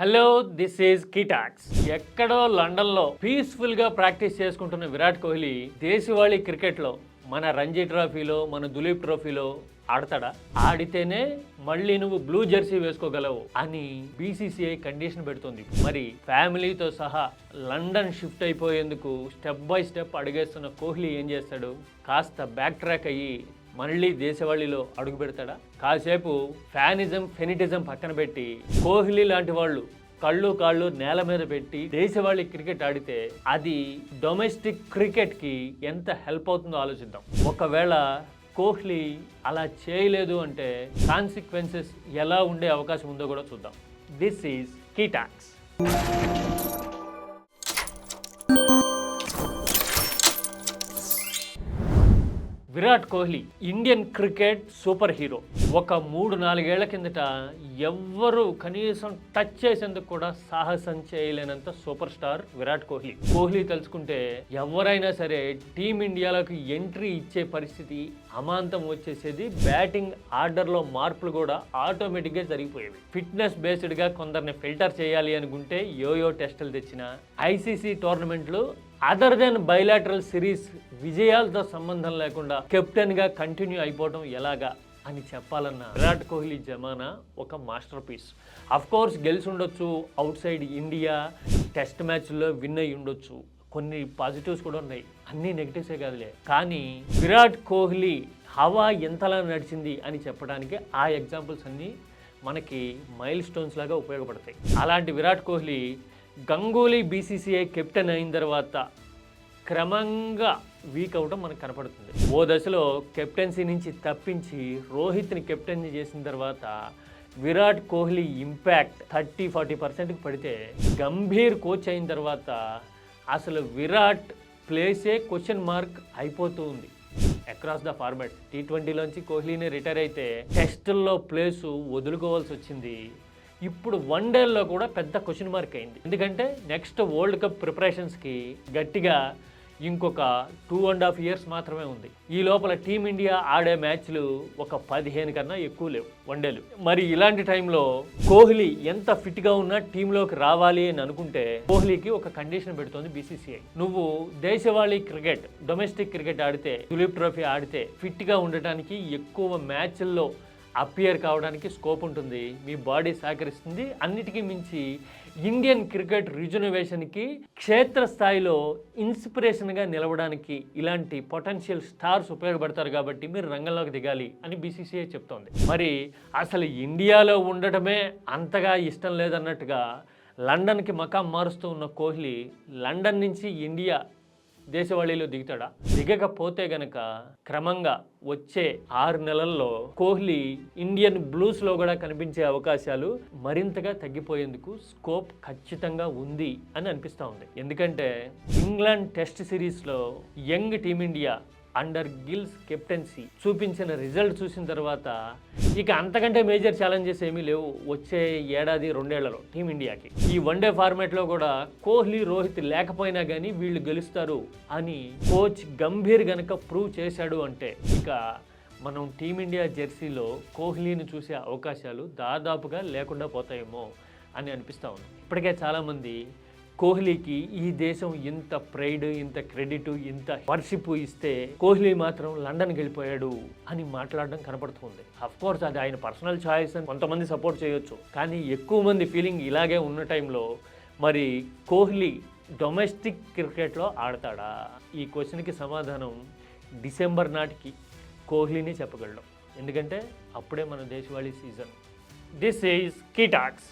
Hello this is కిటాక్స్ ఎక్కడో లండన్లో పీస్ఫుల్గా ప్రాక్టీస్ చేసుకుంటున్న విరాట్ కోహ్లీ దేశవాళీ క్రికెట్లో మన రంజీ ట్రోఫీలో మన దులీప్ ట్రోఫీలో ఆడతాడా? ఆడితేనే మళ్ళీ నువ్వు బ్లూ జెర్సీ వేసుకోగలవు అని బీసీసీఐ కండిషన్ పెడుతుంది. మరి ఫ్యామిలీతో సహా లండన్ షిఫ్ట్ అయిపోయేందుకు స్టెప్ బై స్టెప్ అడిగేస్తున్న కోహ్లీ ఏం చేస్తాడు? కాస్త బ్యాక్ ట్రాక్ అయ్యి మళ్ళీ దేశవాళీలో అడుగు పెడతాడా? కాసేపు ఫ్యానిజం ఫెనిటిజం పక్కన పెట్టి కోహ్లీ లాంటి వాళ్ళు కళ్ళు కాళ్ళు నేల మీద పెట్టి దేశవాళీ క్రికెట్ ఆడితే అది డొమెస్టిక్ క్రికెట్కి ఎంత హెల్ప్ అవుతుందో ఆలోచిద్దాం. ఒకవేళ కోహ్లీ అలా చేయలేదు అంటే కాన్సిక్వెన్సెస్ ఎలా ఉండే అవకాశం ఉందో కూడా చూద్దాం. This is key talks. Virat Kohli Indian cricket super hero ఒక మూడు నాలుగేళ్ళ కిందట ఎవ్వరు కనీసం టచ్ చేసేందుకు కూడా సాహసం చేయలేనంత సూపర్ స్టార్ విరాట్ కోహ్లీ. కోహ్లీ తలుచుకుంటే ఎవరైనా సరే టీమిండియాలోకి ఎంట్రీ ఇచ్చే పరిస్థితి అమాంతం వచ్చేసేది. బ్యాటింగ్ ఆర్డర్లో మార్పులు కూడా ఆటోమేటిక్గా జరిగిపోయేవి. ఫిట్నెస్ బేస్డ్గా కొందరిని ఫిల్టర్ చేయాలి అనుకుంటే యోయో టెస్టులు తెచ్చిన ఐసీసీ టోర్నమెంట్లు అదర్ దెన్ బయలాటరల్ సిరీస్ విజయాలతో సంబంధం లేకుండా కెప్టెన్గా కంటిన్యూ అయిపోవడం ఎలాగా? అని చెప్పాలన్న విరాట్ కోహ్లీ జమానా ఒక మాస్టర్ పీస్. కోర్స్ గెలిచి ఉండొచ్చు అవుట్ సైడ్ ఇండియా టెస్ట్ మ్యాచ్లో విన్ అయి ఉండొచ్చు. కొన్ని పాజిటివ్స్ కూడా ఉన్నాయి. అన్నీ నెగిటివ్సే కాదులే. కానీ విరాట్ కోహ్లీ హవా ఎంతలా నడిచింది అని చెప్పడానికి ఆ ఎగ్జాంపుల్స్ అన్నీ మనకి మైల్ స్టోన్స్ లాగా ఉపయోగపడతాయి. అలాంటి విరాట్ కోహ్లీ గంగూలీ బీసీసీఐ కెప్టెన్ అయిన తర్వాత క్రమంగా వీక్ అవడం మనకు కనపడుతుంది. ఓ దశలో కెప్టెన్సీ నుంచి తప్పించి రోహిత్ని కెప్టెన్ చేసిన తర్వాత Virat Kohli impact thirty forty పర్సెంట్కి పడితే గంభీర్ కోచ్ అయిన తర్వాత అసలు విరాట్ ప్లేసే క్వశ్చన్ మార్క్ అయిపోతూ ఉంది. అక్రాస్ ద ఫార్మాట్ టీ ట్వంటీలోంచి కోహ్లీని రిటైర్ అయితే టెస్టుల్లో ప్లేసు వదులుకోవాల్సి వచ్చింది. ఇప్పుడు వన్ డేల్లో కూడా పెద్ద క్వశ్చన్ మార్క్ అయింది. ఎందుకంటే నెక్స్ట్ వరల్డ్ కప్ ప్రిపరేషన్స్కి గట్టిగా ఇంకొక టూ అండ్ హాఫ్ ఇయర్స్ మాత్రమే ఉంది. ఈ లోపల టీమిండియా ఆడే మ్యాచ్లు ఒక పదిహేను కన్నా ఎక్కువ లేవు వన్డేలు మరి ఇలాంటి టైంలో కోహ్లీ ఎంత ఫిట్గా ఉన్నా టీంలోకి రావాలి అని అనుకుంటే కోహ్లీకి ఒక కండిషన్ పెడుతోంది బీసీసీఐ నువ్వు దేశవాళీ క్రికెట్ డొమెస్టిక్ క్రికెట్ ఆడితే దులీప్ ట్రోఫీ ఆడితే ఫిట్గా ఉండటానికి ఎక్కువ మ్యాచ్ల్లో అపియర్ కావడానికి స్కోప్ ఉంటుంది. మీ బాడీ సహకరిస్తుంది. అన్నిటికీ మించి ఇండియన్ క్రికెట్ రిజర్వేషన్కి క్షేత్రస్థాయిలో ఇన్స్పిరేషన్గా నిలవడానికి ఇలాంటి పొటెన్షియల్ స్టార్స్ ఉపయోగపడతారు కాబట్టి మీరు రంగంలోకి దిగాలి అని బీసీసీఐ చెప్తోంది. మరి అసలు ఇండియాలో ఉండటమే అంతగా ఇష్టం లేదన్నట్టుగా లండన్కి మకాం మారుస్తూ ఉన్న కోహ్లీ లండన్ నుంచి ఇండియా దేశవాళీలో దిగుతాడా? దిగకపోతే గనక క్రమంగా వచ్చే ఆరు నెలల్లో కోహ్లీ ఇండియన్ బ్లూస్లో కూడా కనిపించే అవకాశాలు మరింతగా తగ్గిపోయేందుకు స్కోప్ ఖచ్చితంగా ఉంది అని అనిపిస్తూ ఉంది. ఎందుకంటే ఇంగ్లాండ్ టెస్ట్ సిరీస్లో young team India under Gill's captaincy చూపించిన రిజల్ట్ చూసిన తర్వాత ఇక అంతకంటే మేజర్ ఛాలెంజెస్ ఏమీ లేవు. వచ్చే ఏడాది రెండేళ్ళలో టీమిండియాకి ఈ వన్డే ఫార్మాట్లో కూడా కోహ్లీ రోహిత్ లేకపోయినా కానీ వీళ్ళు గెలుస్తారు అని కోచ్ గంభీర్ గనక ప్రూవ్ చేశాడు అంటే ఇక మనం టీమిండియా జెర్సీలో కోహ్లీని చూసే అవకాశాలు దాదాపుగా లేకుండా పోతాయేమో అని అనిపిస్తూ ఉంది. ఇప్పటికే చాలామంది కోహ్లీకి ఈ దేశం ఇంత ప్రైడ్ ఇంత క్రెడిట్ ఇంత వర్షిప్ ఇస్తే కోహ్లీ మాత్రం లండన్కి వెళ్ళిపోయాడు అని మాట్లాడడం కనపడుతుంది. అఫ్ కోర్స్ అది ఆయన పర్సనల్ ఛాయిస్ అని కొంతమంది సపోర్ట్ చేయొచ్చు. కానీ ఎక్కువ మంది ఫీలింగ్ ఇలాగే ఉన్న టైంలో మరి కోహ్లీ డొమెస్టిక్ క్రికెట్లో ఆడతాడా? ఈ క్వశ్చన్కి సమాధానం డిసెంబర్ నాటికి కోహ్లీనే చెప్పగలడం. ఎందుకంటే అప్పుడే మన దేశవాళీ సీజన్ దిస్ ఈజ్ కీటాక్స్